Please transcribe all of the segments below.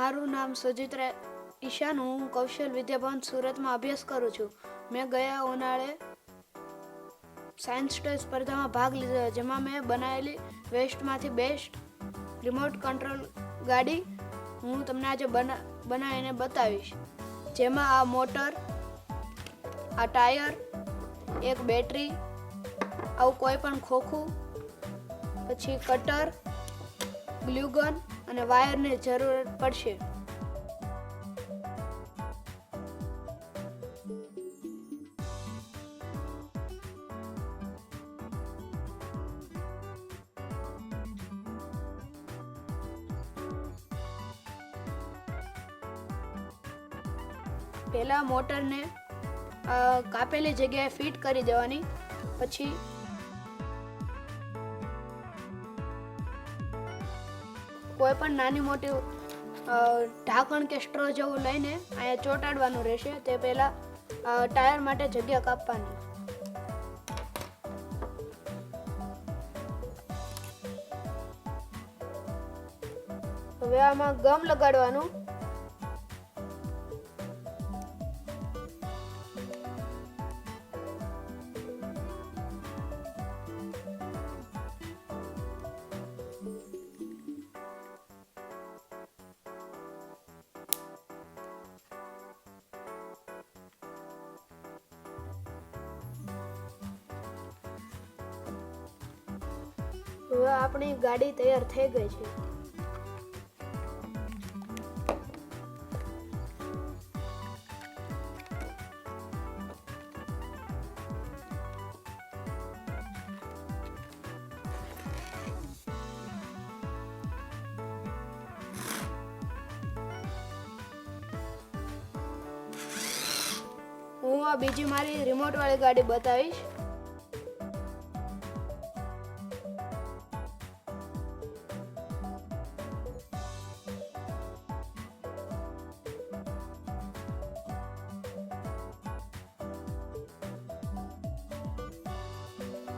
મારું નામ સુજિત્રા ઈશાન, હું કૌશલ વિદ્યાભવન સુરતમાં અભ્યાસ કરું છું. મેં ગયા ઉનાળે સાયન્સ સ્ટેજ સ્પર્ધામાં ભાગ લીધો, જેમાં મેં બનાવેલી વેસ્ટમાંથી બેસ્ટ રિમોટ કંટ્રોલ ગાડી હું તમને આજે બના, બનાવીને બતાવીશ. જેમાં આ મોટર, આ ટાયર, એક બેટરી, આવું કોઈ પણ ખોખું, પછી કટર ગ્લુગન અને વાયરની જરૂર પડશે. પહેલાં મોટરને કાપેલી જગ્યાએ ફિટ કરી દેવાની. પછી કોઈ પણ નાની મોટી ઢાંકણ કે સ્ટ્રો જેવું લઈને અહીંયા ચોંટાડવાનું રહેશે, તે પહેલાં ટાયર માટે જગ્યા કાપવાની. હવે આમાં ગમ લગાડવાનું. હવે આપણી ગાડી તૈયાર થઈ ગઈ છે. હું આ બીજી મારી રિમોટ વાળી ગાડી બતાવીશ.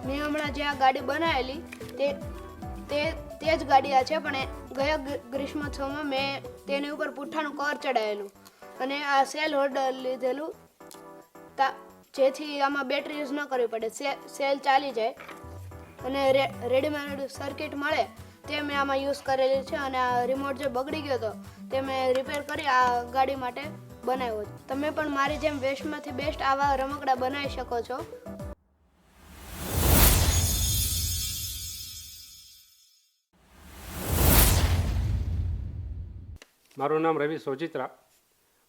મેં હમણાં જે આ ગાડી બનાવેલી, તે તે તે જ ગાડી આ છે, પણ ગયા ગ્ર- ગ્રીષ્મોત્સવમાં મેં તેની ઉપર પુઠ્ઠાનું કવર ચડાવેલું અને આ સેલ હોલ્ડર લીધેલું, તા, જેથી આમાં બેટરી યુઝ ન કરવી પડે સેલ ચાલી જાય અને રેડીમેડ સર્કિટ મળે, તે મેં આમાં યુઝ કરેલી છે અને આ રિમોટ જે બગડી ગયો હતો, તે મેં રિપેર કરી, આ ગાડી માટે બનાવ્યો તમે પણ મારી જેમ વેસ્ટમાંથી બેસ્ટ આવા રમકડા બનાવી શકો છો. મારું નામ રવિ સોજિત્રા.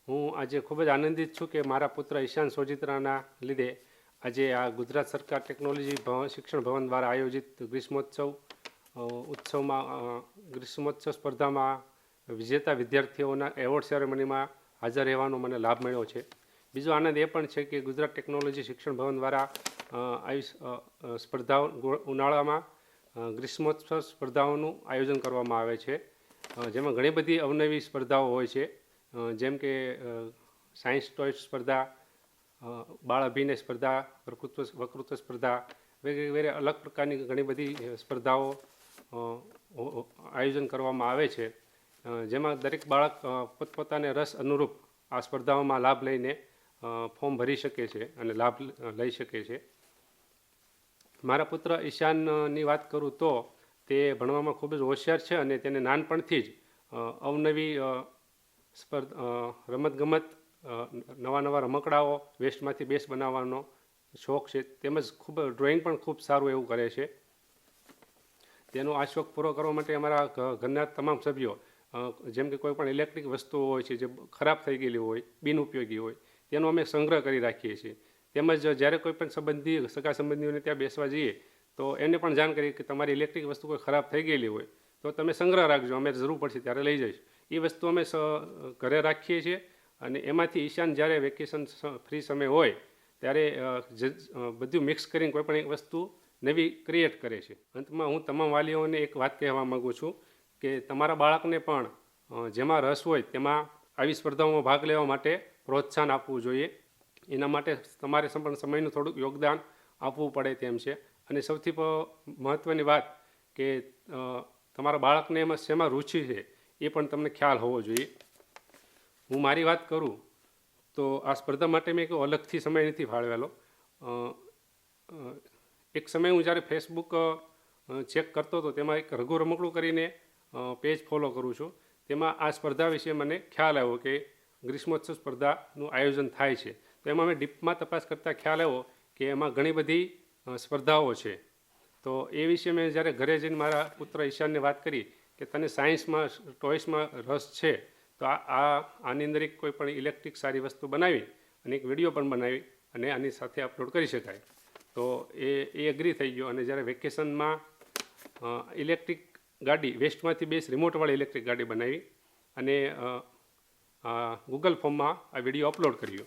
હું આજે ખૂબ જ આનંદિત છું કે મારા પુત્ર ઈશાન સોજિત્રાના લીધે આજે આ ગુજરાત સરકાર ટેકનોલોજી ભવન શિક્ષણ ભવન દ્વારા આયોજિત ગ્રીષ્મોત્સવ ઉત્સવમાં ગ્રીષ્મોત્સવ સ્પર્ધામાં વિજેતા વિદ્યાર્થીઓના એવોર્ડ સેરેમનીમાં હાજર રહેવાનો મને લાભ મળ્યો છે. બીજો આનંદ એ પણ છે કે ગુજરાત ટેકનોલોજી શિક્ષણ ભવન દ્વારા આવી સ્પર્ધાઓ ઉનાળામાં ગ્રીષ્મોત્સવ સ્પર્ધાઓનું આયોજન કરવામાં આવે છે. જેમાં ઘણી બધી અવનવી સ્પર્ધાઓ હોય છે. જેમ કે સાયન્સ ટોય સ્પર્ધા બાળ અભિનય સ્પર્ધા, વકૃત્વ વકૃત્વ સ્પર્ધા વગેરે અલગ પ્રકારની ઘણી બધી સ્પર્ધાઓ આયોજન કરવામાં આવે છે. જેમાં દરેક બાળક પોતપોતાને રસ અનુરૂપ આ સ્પર્ધાઓમાં લાભ લઈને ફોર્મ ભરી શકે છે અને લાભ લઈ શકે છે. મારા પુત્ર ઈશાનની વાત કરું તો તે ભણવામાં ખૂબ જ હોશિયાર છે અને તેને નાનપણથી જ અવનવી સ્પર્ધ રમતગમત નવા નવા રમકડાઓ વેસ્ટમાંથી બેસ્ટ બનાવવાનો શોખ છે. તેમજ ખૂબ, ડ્રોઈંગ પણ ખૂબ સારું એવું કરે છે. તેનો આ શોખ પૂરો કરવા માટે અમારા ઘરના તમામ સભ્યો જેમ કે કોઈ પણ ઇલેક્ટ્રિક વસ્તુઓ હોય છે જે ખરાબ થઈ ગયેલી હોય, બિનઉપયોગી હોય, તેનો અમે સંગ્રહ કરી રાખીએ છીએ. તેમજ જ્યારે કોઈ પણ સંબંધી, સગા સંબંધીઓને ત્યાં બેસવા જઈએ તો એને પણ જાણ કરી કે તમારી ઇલેક્ટ્રિક વસ્તુ કોઈ ખરાબ થઈ ગયેલી હોય, તો તમે સંગ્રહ રાખજો, અમે જરૂર પડશે ત્યારે લઈ જઈશ. એ વસ્તુ અમે ઘરે રાખીએ છીએ અને એમાંથી ઈશાન જ્યારે વેકેશન ફ્રી સમય હોય, ત્યારે બધું મિક્સ કરીને કોઈ પણ એક વસ્તુ નવી ક્રિએટ કરે છે. અંતમાં હું તમામ વાલીઓને એક વાત કહેવા માગું છું કે તમારા બાળકને પણ જેમાં રસ હોય તેમાં આવી સ્પર્ધાઓમાં ભાગ લેવા માટે પ્રોત્સાહન આપવું જોઈએ. એના માટે તમારે પણ સમયનું થોડુંક યોગદાન આપવું પડે તેમ છે. અને સૌથી મહત્ત્વની વાત કે તમારા બાળકને એમાં શેમાં રુચિ છે એ પણ તમને ખ્યાલ હોવો જોઈએ. હું મારી વાત કરું તો આ સ્પર્ધા માટે મેં કોઈ અલગથી સમય નથી ફાળવેલો. એક સમય હું જ્યારે ફેસબુક ચેક કરતો હતો તેમાં એક રઘુ રમકડું કરીને પેજ ફોલો કરું છું. તેમાં આ સ્પર્ધા વિશે મને ખ્યાલ આવ્યો કે ગ્રીષ્મોત્સવ સ્પર્ધાનું આયોજન થાય છે. તો એમાં મેં ડીપમાં તપાસ કરતાં ખ્યાલ આવ્યો કે એમાં ઘણી બધી સ્પર્ધાઓ છે. તો એ વિશે મેં જ્યારે ઘરે જઈને મારા પુત્ર ઈશાનને વાત કરી કે તને સાયન્સમાં, ટોયસમાં રસ છે, તો આ આ, આની અંદર એક કોઈ પણ ઇલેક્ટ્રિક સારી વસ્તુ બનાવી અને એક વીડિયો પણ બનાવી અને આની સાથે અપલોડ કરી શકાય. તો એ એ એગ્રી થઈ ગયો. અને જ્યારે વેકેશનમાં ઇલેક્ટ્રિક ગાડી, વેસ્ટમાંથી બેસ રિમોટવાળી ઇલેક્ટ્રિક ગાડી બનાવી અને ગૂગલ ફોર્મમાં આ વીડિયો અપલોડ કર્યો.